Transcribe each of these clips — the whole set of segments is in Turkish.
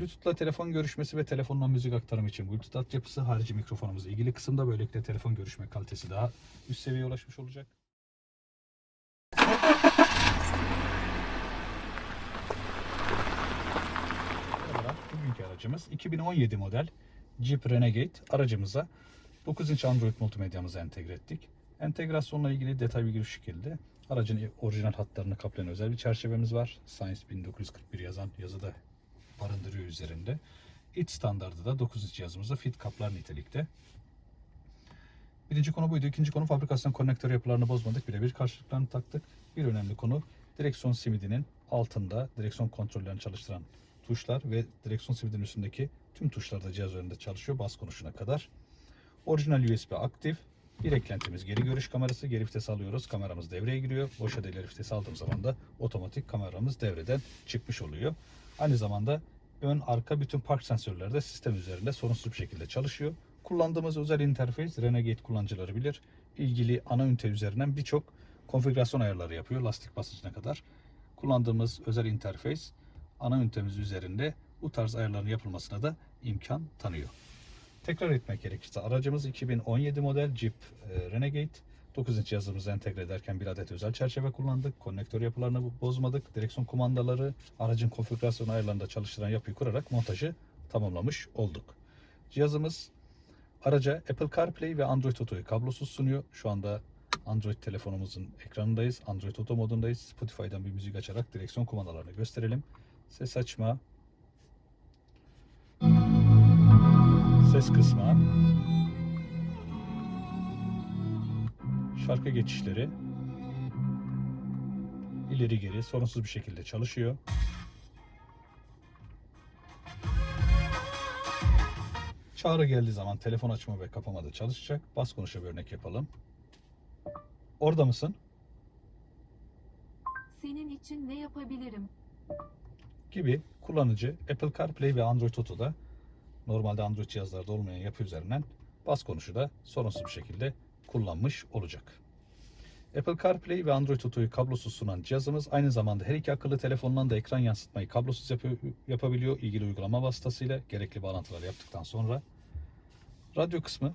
Bluetooth'la telefon görüşmesi ve telefonla müzik aktarımı için Bluetooth altyapısı harici mikrofonumuz ilgili kısımda böylelikle telefon görüşme kalitesi daha üst seviyeye ulaşmış olacak. Bugünkü aracımız 2017 model Jeep Renegade aracımıza 9 inç Android multimedyamızı entegre ettik. Entegrasyonla ilgili detay bilgi şu şekilde. Aracın orijinal hatlarını kaplayan özel bir çerçevemiz var. Science 1941 yazan yazıda barındırıyor üzerinde. İç standardı da 9 inç cihazımızda fit kaplar nitelikte. Birinci konu buydu. İkinci konu fabrikasyon konnektör yapılarını bozmadık. Birebir karşılıklarını taktık. Bir önemli konu direksiyon simidinin altında direksiyon kontrollerini çalıştıran tuşlar ve direksiyon simidinin üstündeki tüm tuşlar da cihaz üzerinde çalışıyor bas konuşuna kadar. Orijinal USB aktif. Bir eklentimiz geri görüş kamerası. Geri vites alıyoruz. Kameramız devreye giriyor. Boşa da ileri vites aldığım zaman da otomatik kameramız devreden çıkmış oluyor. Aynı zamanda ön arka bütün park sensörleri de sistem üzerinde sorunsuz bir şekilde çalışıyor. Kullandığımız özel interfeys Renegade kullanıcıları bilir. İlgili ana ünite üzerinden birçok konfigürasyon ayarları yapıyor lastik basıncına kadar. Kullandığımız özel interfeys ana ünitemiz üzerinde bu tarz ayarların yapılmasına da imkan tanıyor. Tekrar etmek gerekirse aracımız 2017 model Jeep e, Renegade. 9 inç cihazımızı entegre ederken bir adet özel çerçeve kullandık. Konnektör yapılarını bozmadık. Direksiyon kumandaları, aracın konfigürasyon ayarlarında çalıştıran yapıyı kurarak montajı tamamlamış olduk. Cihazımız araca Apple CarPlay ve Android Auto'yu kablosuz sunuyor. Şu anda Android telefonumuzun ekranındayız. Android Auto modundayız. Spotify'dan bir müzik açarak direksiyon kumandalarını gösterelim. Ses açma, ses kısma, şarkı geçişleri ileri geri sorunsuz bir şekilde çalışıyor. Çağrı geldiği zaman telefon açma ve kapama da çalışacak. Bas konuşa bir örnek yapalım. Orada mısın? Senin için ne yapabilirim? gibi kullanıcı Apple CarPlay ve Android Auto'da normalde Android cihazlarda olmayan yapı üzerinden bas konuşu da sorunsuz bir şekilde kullanmış olacak. Apple CarPlay ve Android Auto'yu kablosuz sunan cihazımız aynı zamanda her iki akıllı telefondan da ekran yansıtmayı kablosuz yapı- yapabiliyor ilgili uygulama vasıtasıyla gerekli bağlantıları yaptıktan sonra. Radyo kısmı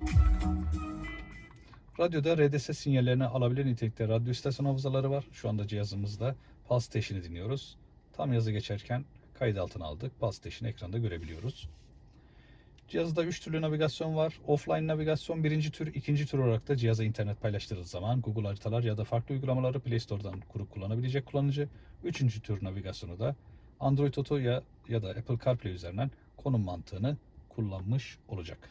Radyoda RDS sinyallerini alabilen nitelikte radyo istasyon hafızaları var. Şu anda cihazımızda Pulse Station'ı dinliyoruz. Tam yazı geçerken kayıt altına aldık. Pulse Station'ı ekranda görebiliyoruz. Cihazda 3 türlü navigasyon var. Offline navigasyon birinci tür, ikinci tür olarak da cihaza internet paylaştırıldığı zaman Google haritalar ya da farklı uygulamaları Play Store'dan kurup kullanabilecek kullanıcı. Üçüncü tür navigasyonu da Android Auto ya, ya da Apple CarPlay üzerinden konum mantığını kullanmış olacak.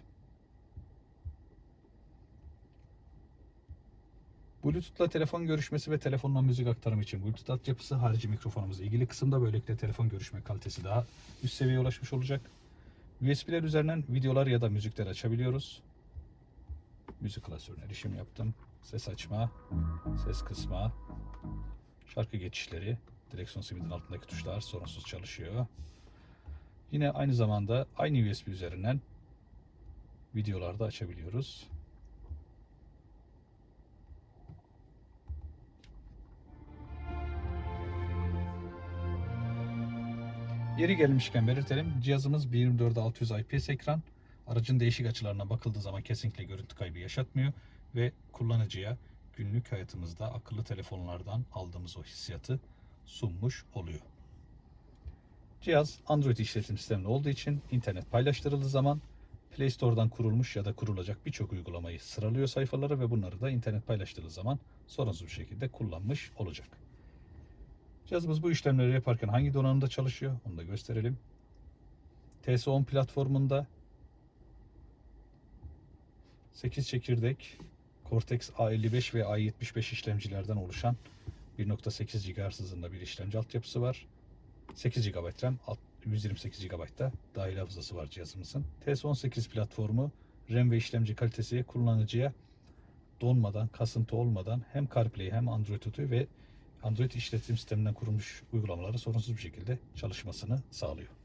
Bluetooth'la telefon görüşmesi ve telefonla müzik aktarımı için Bluetooth altyapısı harici mikrofonumuz ilgili kısımda böylelikle telefon görüşme kalitesi daha üst seviyeye ulaşmış olacak. USB'ler üzerinden videolar ya da müzikler açabiliyoruz. Müzik klasörüne erişim yaptım. Ses açma, ses kısma, şarkı geçişleri, direksiyon simidin altındaki tuşlar sorunsuz çalışıyor. Yine aynı zamanda aynı USB üzerinden videolar da açabiliyoruz. Yeri gelmişken belirtelim. Cihazımız 1.24-600 IPS ekran. Aracın değişik açılarına bakıldığı zaman kesinlikle görüntü kaybı yaşatmıyor ve kullanıcıya günlük hayatımızda akıllı telefonlardan aldığımız o hissiyatı sunmuş oluyor. Cihaz Android işletim sistemli olduğu için internet paylaştırıldığı zaman Play Store'dan kurulmuş ya da kurulacak birçok uygulamayı sıralıyor sayfalara ve bunları da internet paylaştırıldığı zaman sorunsuz bir şekilde kullanmış olacak. Cihazımız bu işlemleri yaparken hangi donanımda çalışıyor onu da gösterelim. TS10 platformunda 8 çekirdek Cortex A55 ve A75 işlemcilerden oluşan 1.8 GHz hızında bir işlemci altyapısı var. 8 GB RAM, alt- 128 GB da dahil hafızası var cihazımızın. TS18 platformu RAM ve işlemci kalitesi kullanıcıya donmadan, kasıntı olmadan hem CarPlay hem Android Auto ve Android işletim sisteminden kurulmuş uygulamaları sorunsuz bir şekilde çalışmasını sağlıyor.